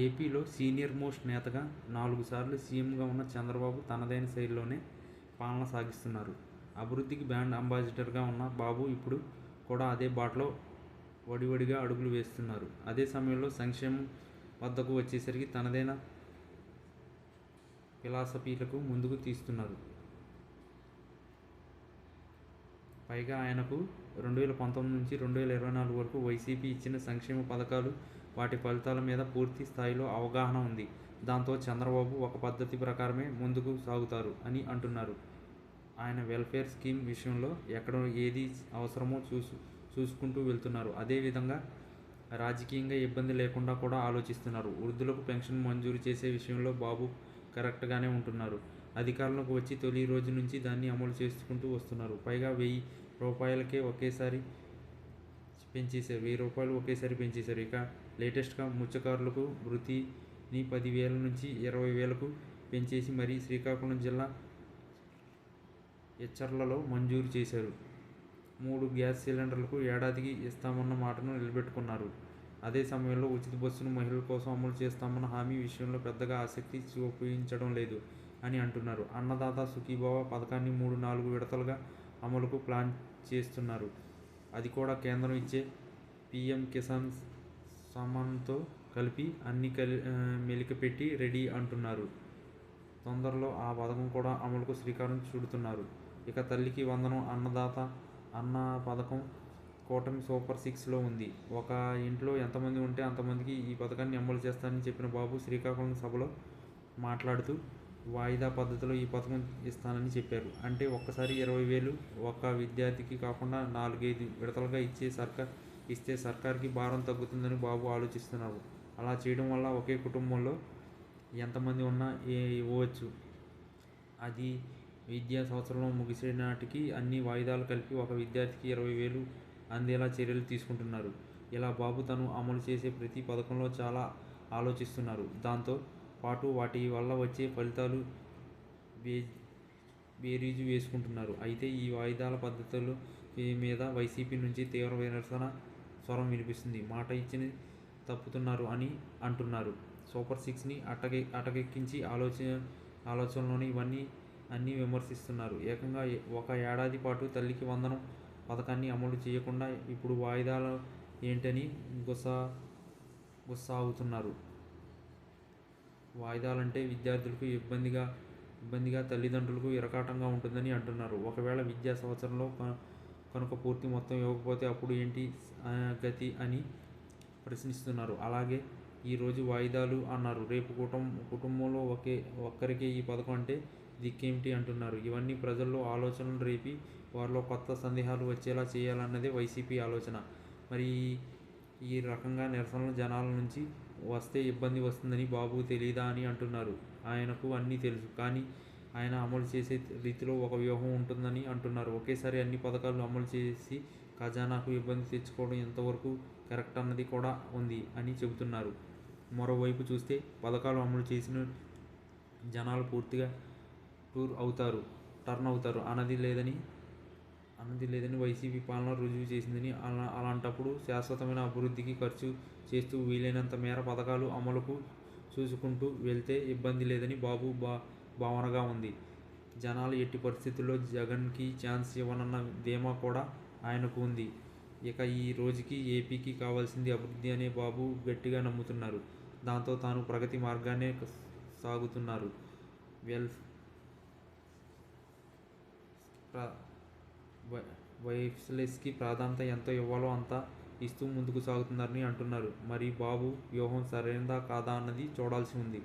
ఏపీలో senior most నేతగా నాలుగు సార్లు సీఎంగా ఉన్న చంద్రబాబు తనదైన శైలిలోనే పాలన సాగిస్తున్నారు. అభివృద్ధికి బ్రాండ్ అంబాసిడర్గా ఉన్న బాబు ఇప్పుడు కూడా అదే బాటలో వడివడిగా అడుగులు వేస్తున్నారు. అదే సమయంలో సంక్షేమం వద్దకు వచ్చేసరికి తనదైన ఫిలాసఫీలకు ముందుకు తీస్తున్నారు. పైగా ఆయనకు రెండు వేల పంతొమ్మిది నుంచి రెండు వేల ఇరవై నాలుగు వరకు వైసీపీ ఇచ్చిన సంక్షేమ పథకాలు వాటి ఫలితాల మీద పూర్తి స్థాయిలో అవగాహన ఉంది. దాంతో చంద్రబాబు ఒక పద్ధతి ప్రకారమే ముందుకు సాగుతారు అని అంటున్నారు. ఆయన వెల్ఫేర్ స్కీమ్ విషయంలో ఎక్కడ ఏది అవసరమో చూసు చూసుకుంటూ వెళ్తున్నారు. అదేవిధంగా రాజకీయంగా ఇబ్బంది లేకుండా కూడా ఆలోచిస్తున్నారు. వృద్ధులకు పెన్షన్ మంజూరు చేసే విషయంలో బాబు కరెక్ట్గానే ఉంటున్నారు. అధికారంలోకి వచ్చి తొలి రోజు నుంచి దాన్ని అమలు చేసుకుంటూ వస్తున్నారు. పైగా వెయ్యి రూపాయలకే ఒకేసారి పెంచేశారు. వెయ్యి రూపాయలు ఒకేసారి పెంచేశారు. ఇక లేటెస్ట్గా మత్స్యకారులకు వృత్తిని పదివేల నుంచి ఇరవై వేలకు పెంచేసి మరీ శ్రీకాకుళం జిల్లా హెచ్చర్లలో మంజూరు చేశారు. మూడు గ్యాస్ సిలిండర్లకు ఏడాదికి ఇస్తామన్న మాటను నిలబెట్టుకున్నారు. అదే సమయంలో ఉచిత బస్సును మహిళల కోసం అమలు చేస్తామన్న హామీ విషయంలో పెద్దగా ఆసక్తి చూపించడం లేదు అని అంటున్నారు. అన్నదాత సుఖీభావ పథకాన్ని మూడు నాలుగు విడతలుగా అమలుకు ప్లాన్ చేస్తున్నారు. అది కూడా కేంద్రం ఇచ్చే పిఎం కిసాన్ సమ్మాన్తో కలిపి అన్ని కలి మెలికపెట్టి రెడీ అంటున్నారు. తొందరలో ఆ పథకం కూడా అమలుకు శ్రీకారం చుడుతున్నారు. ఇక తల్లికి వందనం అన్నదాత అన్న పథకం కూటమి సూపర్ సిక్స్లో ఉంది. ఒక ఇంట్లో ఎంతమంది ఉంటే అంతమందికి ఈ పథకాన్ని అమలు చేస్తానని చెప్పిన బాబు శ్రీకాకుళం సభలో మాట్లాడుతూ వాయిదా పద్ధతిలో ఈ పథకం ఇస్తానని చెప్పారు. అంటే ఒక్కసారి ఇరవై వేలు ఒక విద్యార్థికి కాకుండా నాలుగైదు విడతలుగా ఇచ్చే సర్కార్ ఇస్తే సర్కార్కి భారం తగ్గుతుందని బాబు ఆలోచిస్తున్నారు అలా చేయడం వల్ల ఒకే కుటుంబంలో ఎంతమంది ఉన్నా ఏ ఇవ్వచ్చు అది విద్యా సంవత్సరంలో ముగిసే నాటికి అన్ని వాయిదాలు కలిపి ఒక విద్యార్థికి ఇరవై వేలు అందేలా చర్యలు తీసుకుంటున్నారు. ఇలా బాబు తను అమలు చేసే ప్రతి పథకంలో చాలా ఆలోచిస్తున్నారు. దాంతో పాటు వాటి వల్ల వచ్చే ఫలితాలు వే బేరీజు వేసుకుంటున్నారు. అయితే ఈ వాయిదాల పద్ధతులు మీద వైసీపీ నుంచి తీవ్ర నిరసన స్వరం వినిపిస్తుంది. మాట ఇచ్చిన తప్పుతున్నారు అని అంటున్నారు. సూపర్ సిక్స్ని అటకె అటకెక్కించి ఆలోచన ఆలోచనలోని ఇవన్నీ అన్నీ విమర్శిస్తున్నారు. ఏకంగా ఒక ఏడాది పాటు తల్లికి వందనం పథకాన్ని అమలు చేయకుండా ఇప్పుడు వాయిదాలు ఏంటని గుస గుస్సాగుతున్నారు. వాయిదాలంటే విద్యార్థులకు ఇబ్బందిగా ఇబ్బందిగా తల్లిదండ్రులకు ఇరకాటంగా ఉంటుందని అంటున్నారు. ఒకవేళ విద్యా సంవత్సరంలో కనుక పూర్తి మొత్తం ఇవ్వకపోతే అప్పుడు ఏంటి గతి అని ప్రశ్నిస్తున్నారు. అలాగే ఈరోజు వాయిదాలు అన్నారు. రేపు కుటుంబ కుటుంబంలో ఒకే ఒక్కరికే ఈ పథకం అంటే దిక్కేమిటి అంటున్నారు. ఇవన్నీ ప్రజల్లో ఆలోచనలు రేపి వారిలో కొత్త సందేహాలు వచ్చేలా చేయాలన్నదే వైసీపీ ఆలోచన. మరి ఈ- ఈ రకంగా నిరసనలు జనాల నుంచి వస్తే ఇబ్బంది వస్తుందని బాబు తెలీదా అని అంటున్నారు. ఆయనకు అన్నీ తెలుసు. కానీ ఆయన అమలు చేసే రీతిలో ఒక వ్యూహం ఉంటుందని అంటున్నారు. ఒకేసారి అన్ని పథకాలు అమలు చేసి ఖజానాకు ఇబ్బంది తెచ్చుకోవడం ఎంతవరకు కరెక్ట్ అన్నది కూడా ఉంది అని చెబుతున్నారు. మరోవైపు చూస్తే పథకాలు అమలు చేసిన జనాలు పూర్తిగా టూర్ అవుతారు టర్న్ అవుతారు. అన్నది లేదని అన్నది లేదని వైసీపీ పాలన రుజువు చేసిందని అలా అలాంటప్పుడు శాశ్వతమైన అభివృద్ధికి ఖర్చు చేస్తూ వీలైనంత మేర పథకాలు అమలుకు చూసుకుంటూ వెళ్తే ఇబ్బంది లేదని బాబు బా భావనగా ఉంది. జనాలు ఎట్టి పరిస్థితుల్లో జగన్కి ఛాన్స్ ఇవ్వనన్న ధీమా కూడా ఆయనకు ఉంది. ఇక ఈ రోజుకి ఏపీకి కావాల్సింది అభివృద్ధి అనే బాబు గట్టిగా నమ్ముతున్నారు. దాంతో తాను ప్రగతి మార్గానే సాగుతున్నారు. వెల్ వై- వైఫ్లెస్కి ప్రాధాన్యత ఎంత ఇవ్వాలో అంత ఇస్తూ ముందుకు సాగుతున్నారని అంటున్నారు. మరి బాబు వ్యూహం సరైనదా కాదా అన్నది చూడాల్సి ఉంది.